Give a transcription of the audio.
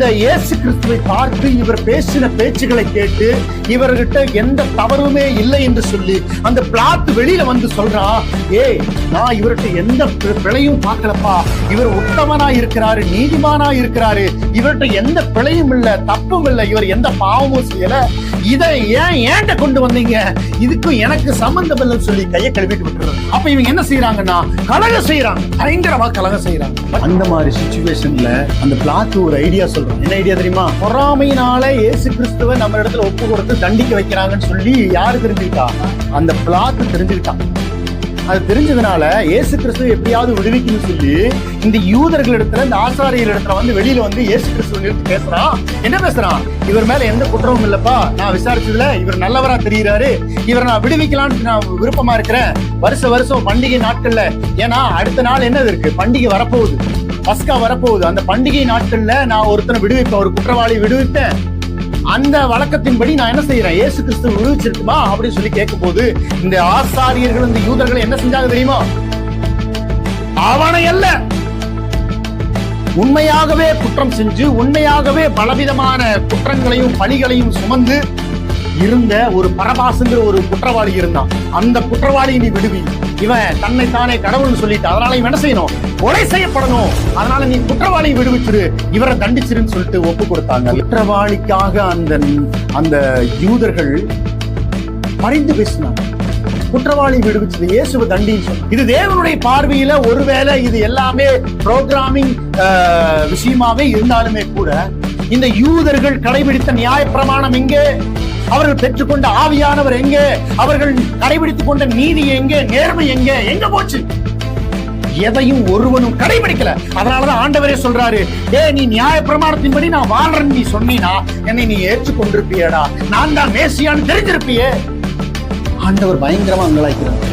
இந்த இயேசு கிறிஸ்துவை பார்த்து இவர் பேசின பேச்சுகளை கேட்டு இவர்கிட்ட எந்த தவறுமே இல்லை என்று சொல்லி அந்த பிளாத்து வெளியில வந்து சொல்றான் ஏய் நான் இவர்கிட்ட எந்த பிழையும் பார்க்கலப்பா. இவர் உத்தமனா இருக்கிறாரு நீதிமானா இருக்கிறாரு. இவர்கிட்ட எந்த பிழையும் இல்ல தப்பும் இல்ல. இவர் எந்த பாவமும் செய்யல. இதை ஏன் ஏன்ட்ட கொண்டு வந்தீங்க? இதுக்கும் எனக்கு சம்பந்தம் இல்லைன்னு சொல்லி கையை கழுவிட்டு விட்டுறது. அப்ப இவங்க என்ன செய்யறாங்கன்னா கலகம் செய்யறாங்க பயங்கரமா கலகம் செய்யறாங்க அந்த மாதிரி சுச்சுவேஷன்ல அந்த பிளாட் ஒரு ஐடியா சொல்றோம் என்ன ஐடியா தெரியுமா? பொறாமையினால இயேசு கிறிஸ்துவ நம்ம இடத்துல ஒப்பு கொடுத்து தண்டிக்க வைக்கிறாங்கன்னு சொல்லி யாரு தெரிஞ்சுக்கிட்டா? அந்த பிளாட் தெரிஞ்சுக்கிட்டான் அது தெரிஞ்சதுனால இயேசு கிறிஸ்துவ எப்படியாவது விடுவிக்கணும்னு சொல்லி இந்த யூதர்கள் இடத்துல இந்த ஆசாரியர் இடத்துல வந்து வெளியில வந்து இயேசு கிறிஸ்துவ நிறுத்தி பேசுறான் என்ன பேசுறான் இவர் மேல எந்த குற்றமும் இல்லப்பா. நான் விசாரிச்சதுல இவர் நல்லவரா தெரிகிறாரு இவரை நான் விடுவிக்கலாம்னு நான் விருப்பமா இருக்கிறேன். வருஷ வருஷம் பண்டிகை நாட்கள்ல ஏன்னா அடுத்த நாள் என்னது இருக்கு? பண்டிகை வரப்போகுது. பஸ்கா வரப்போகுது. அந்த பண்டிகை நாட்கள்ல நான் ஒருத்தனை விடுவிப்பேன். ஒரு குற்றவாளி விடுவிப்பேன். அந்த வழக்கத்தின்படி நான் என்ன செய்யறேன்? ஏசு கிறிஸ்து விடுவிச்சிருக்குமா அப்படின்னு சொல்லி கேட்கும்போது இந்த ஆசாரியர்கள் இந்த யூதர்கள் என்ன செஞ்சாங்க தெரியுமா? அவனை அல்ல. உண்மையாகவே குற்றம் செஞ்சு உண்மையாகவே பலவிதமான குற்றங்களையும் பணிகளையும் சுமந்து இருந்த ஒரு பரபாசுங்கிற ஒரு குற்றவாளி இருந்தான். அந்த குற்றவாளியை நீ விடுவி. இவன் தன்னை தானே கடவுள்னு சொல்லிட்டு அதனால இவன் என்ன செய்யணும்? கொலை செய்யப்படணும். அதனால நீ குற்றவாளியை விடுவிச்சிரு. இவரை தண்டிச்சிருன்னு சொல்லிட்டு ஒப்பு கொடுத்தாங்க. குற்றவாளிக்காக அந்த அந்த யூதர்கள் பரிந்து பேசினாங்க. குற்றவாளி விடுவிச்சது இயேசுவை தண்டின்னு இது தேவனுடைய பார்வையில ஒருவேளை இது எல்லாமே ப்ரோக்ராமிங் விஷயமாவே இருந்தாலுமே கூட இந்த யூதர்கள் கடைபிடித்த நியாய பிரமாணம் எங்கே? அவர்கள் பெற்றுக்கொண்ட ஆவியானவர் எங்கே? அவர்கள் கடைபிடித்துக் கொண்ட நீதி எங்கே? நேர்மை எங்கே? எங்க போச்சு? எதையும் ஒருவனும் கடைபிடிக்கல. அதனாலதான் ஆண்டவரே சொல்றாரு ஏ நீ நியாய பிரமாணத்தின்படி நான் வாழ்றேன்னு நீ சொன்னீனா என்னை நீ ஏற்றுக்கொண்டிருப்பியடா. நான் தான் மேசியான்னு தெரிஞ்சிருப்பியே. ஆண்டவர் பயங்கரமா அங்கலாய்க்கிறார்